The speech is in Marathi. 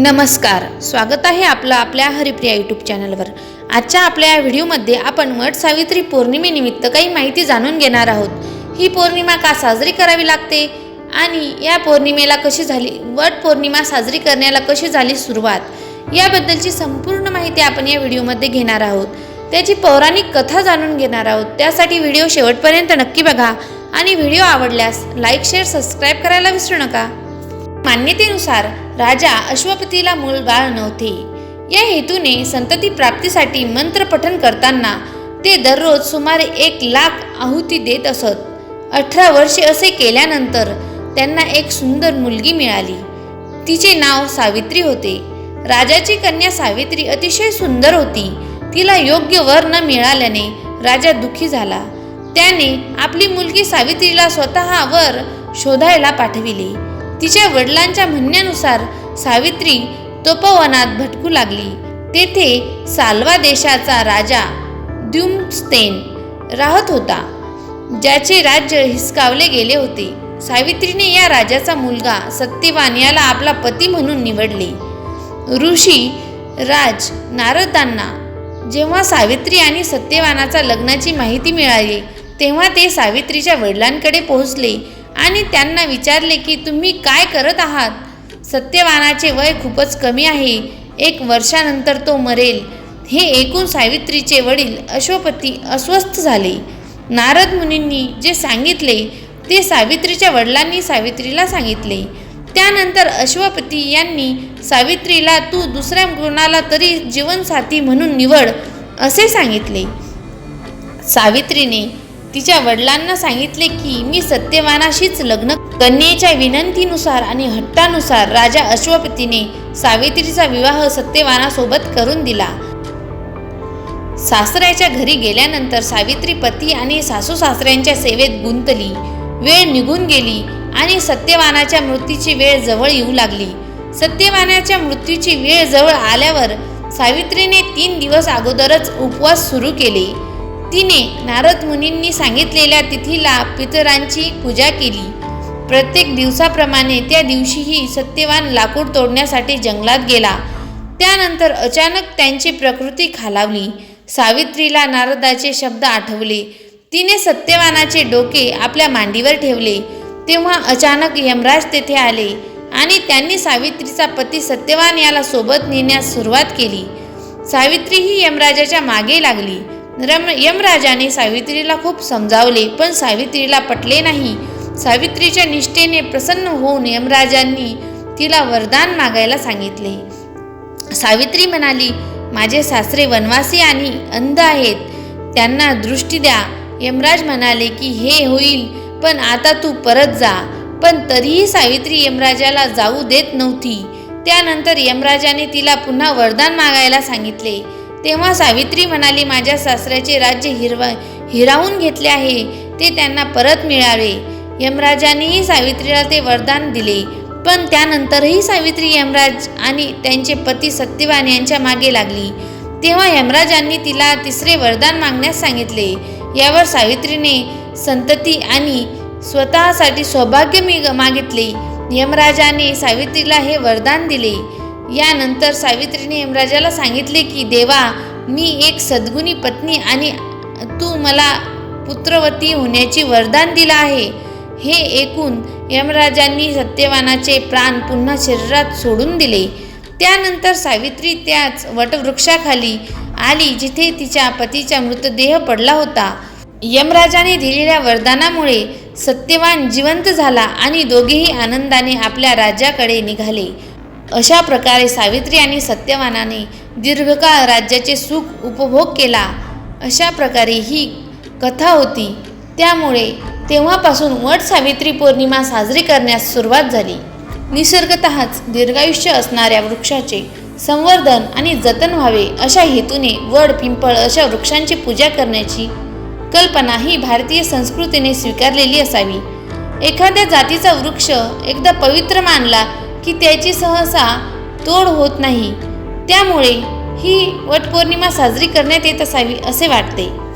नमस्कार. स्वागत आहे आपलं आपल्या हरिप्रिया यूट्यूब चॅनलवर आजच्या आपल्या या व्हिडिओमध्ये आपण वट सावित्री पौर्णिमेनिमित्त काही माहिती जाणून घेणार आहोत. ही पौर्णिमा का साजरी करावी लागते? आणि या पौर्णिमेला कशी झाली वट पौर्णिमा साजरी करण्याला कशी झाली सुरुवात? याबद्दलची संपूर्ण माहिती आपण या व्हिडिओमध्ये घेणार आहोत. त्याची पौराणिक कथा जाणून घेणार आहोत. त्यासाठी व्हिडिओ शेवटपर्यंत नक्की बघा. आणि व्हिडिओ आवडल्यास लाईक शेअर सबस्क्राईब करायला विसरू नका. मान्यतेनुसार राजा अश्वपतीला मूळ बाळ नव्हते. या हेतूने संतती प्राप्तीसाठी मंत्रपठन करताना ते दररोज सुमारे एक लाख आहुती देत असत. अठरा वर्षे असे केल्यानंतर त्यांना एक सुंदर मुलगी मिळाली. तिचे नाव सावित्री होते. राजाची कन्या सावित्री अतिशय सुंदर होती. तिला योग्य वर न मिळाल्याने राजा दुःखी झाला. त्याने आपली मुलगी सावित्रीला स्वतः वर शोधायला पाठविले. तिच्या वडिलांच्या म्हणण्यानुसार सावित्री तपोवनात भटकू लागली. तेथे साल्वा देशाचा राजा द्युमस्तेन राहत होता. ज्याचे राज्य हिसकावले गेले होते. सावित्रीने या राजाचा मुलगा सत्यवान याला आपला पती म्हणून निवडले. ऋषी राज नारदांना जेव्हा सावित्री आणि सत्यवानाचा लग्नाची माहिती मिळाली तेव्हा ते सावित्रीच्या वडिलांकडे पोहोचले. आणि त्यांना विचारले की तुम्ही काय करत आहात? सत्यवानाचे वय खूपच कमी आहे. एक वर्षानंतर तो मरेल. हे ऐकून सावित्रीचे वडील अश्वपती अस्वस्थ झाले. नारद मुनींनी जे सांगितले ते सावित्रीच्या वडिलांनी सावित्रीला सांगितले. त्यानंतर अश्वपती यांनी सावित्रीला तू दुसऱ्या कोणाला तरी जीवनसाथी म्हणून निवड असे सांगितले. सावित्रीने तिच्या वडिलांना सांगितले की मी सत्यवानाशीच लग्न कन्येच्या विनंतीनुसार आणि हट्टानुसार राजा अश्वपतीने सावित्रीचा विवाह सत्यवानासोबत करून दिला. सासऱ्याच्या घरी गेल्यानंतर सावित्री पती आणि सासू सासऱ्यांच्या सेवेत गुंतली. वेळ निघून गेली आणि सत्यवानाच्या मृत्यूची वेळ जवळ येऊ लागली. सत्यवानाच्या मृत्यूची वेळ जवळ आल्यावर सावित्रीने तीन दिवस अगोदरच उपवास सुरू केले. तिने नारद मुनींनी सांगितलेल्या तिथीला पितरांची पूजा केली. प्रत्येक दिवसाप्रमाणे त्या दिवशीही सत्यवान लाकूड तोडण्यासाठी जंगलात गेला. त्यानंतर अचानक त्यांची प्रकृती खालावली. सावित्रीला नारदाचे शब्द आठवले. तिने सत्यवानाचे डोके आपल्या मांडीवर ठेवले. तेव्हा अचानक यमराज तेथे आले आणि त्यांनी सावित्रीचा पती सत्यवान याला सोबत नेण्यास सुरुवात केली. सावित्री ही यमराजाच्या मागे लागली. रम यमराजाने सावित्रीला खूप समजावले पण सावित्रीला पटले नाही. सावित्रीच्या निष्ठेने प्रसन्न होऊन यमराजांनी तिला वरदान मागायला सांगितले. सावित्री म्हणाली माझे सासरे वनवासी आणि अंध आहेत. त्यांना दृष्टी द्या. यमराज म्हणाले की हे होईल पण आता तू परत जा. पण तरीही सावित्री यमराजाला जाऊ देत नव्हती. त्यानंतर यमराजाने तिला पुन्हा वरदान मागायला सांगितले. तेव्हा सावित्री म्हणाली माझ्या सासऱ्याचे राज्य हिरवा हिरावून घेतले आहे. ते त्यांना परत मिळावे. यमराजानेही सावित्रीला ते वरदान दिले. पण त्यानंतरही सावित्री यमराज आणि त्यांचे पती सत्यवान यांच्या मागे लागली. तेव्हा यमराजांनी तिला तिसरे वरदान मागण्यास सांगितले. यावर सावित्रीने संतती आणि स्वतःसाठी सौभाग्य मी मागितले. यमराजाने सावित्रीला हे वरदान दिले. यानंतर सावित्रीने यमराजाला सांगितले की देवा मी एक सद्गुणी पत्नी आणि तू मला पुत्रवती होण्याची वरदान दिलं आहे. हे ऐकून यमराजांनी सत्यवानाचे प्राण पुन्हा शरीरात सोडून दिले. त्यानंतर सावित्री त्याच वटवृक्षाखाली आली जिथे तिच्या पतीचा मृतदेह पडला होता. यमराजाने दिलेल्या वरदानामुळे सत्यवान जिवंत झाला आणि दोघेही आनंदाने आपल्या राज्याकडे निघाले. अशा प्रकारे सावित्री आणि सत्यवानाने दीर्घकाळ राज्याचे सुख उपभोग केला. अशा प्रकारे ही कथा होती. त्यामुळे तेव्हापासून वट सावित्री पौर्णिमा साजरी करण्यास सुरुवात झाली. निसर्गतःच दीर्घायुष्य असणाऱ्या वृक्षाचे संवर्धन आणि जतन व्हावे अशा हेतूने वड पिंपळ अशा वृक्षांची पूजा करण्याची कल्पना ही भारतीय संस्कृतीने स्वीकारलेली असावी. एखाद्या जातीचा वृक्ष एकदा पवित्र मानला की त्याची सहसा तोड होत नाही. त्यामुळे ही वटपौर्णिमा साजरी करण्यात येत असावी असे वाटते.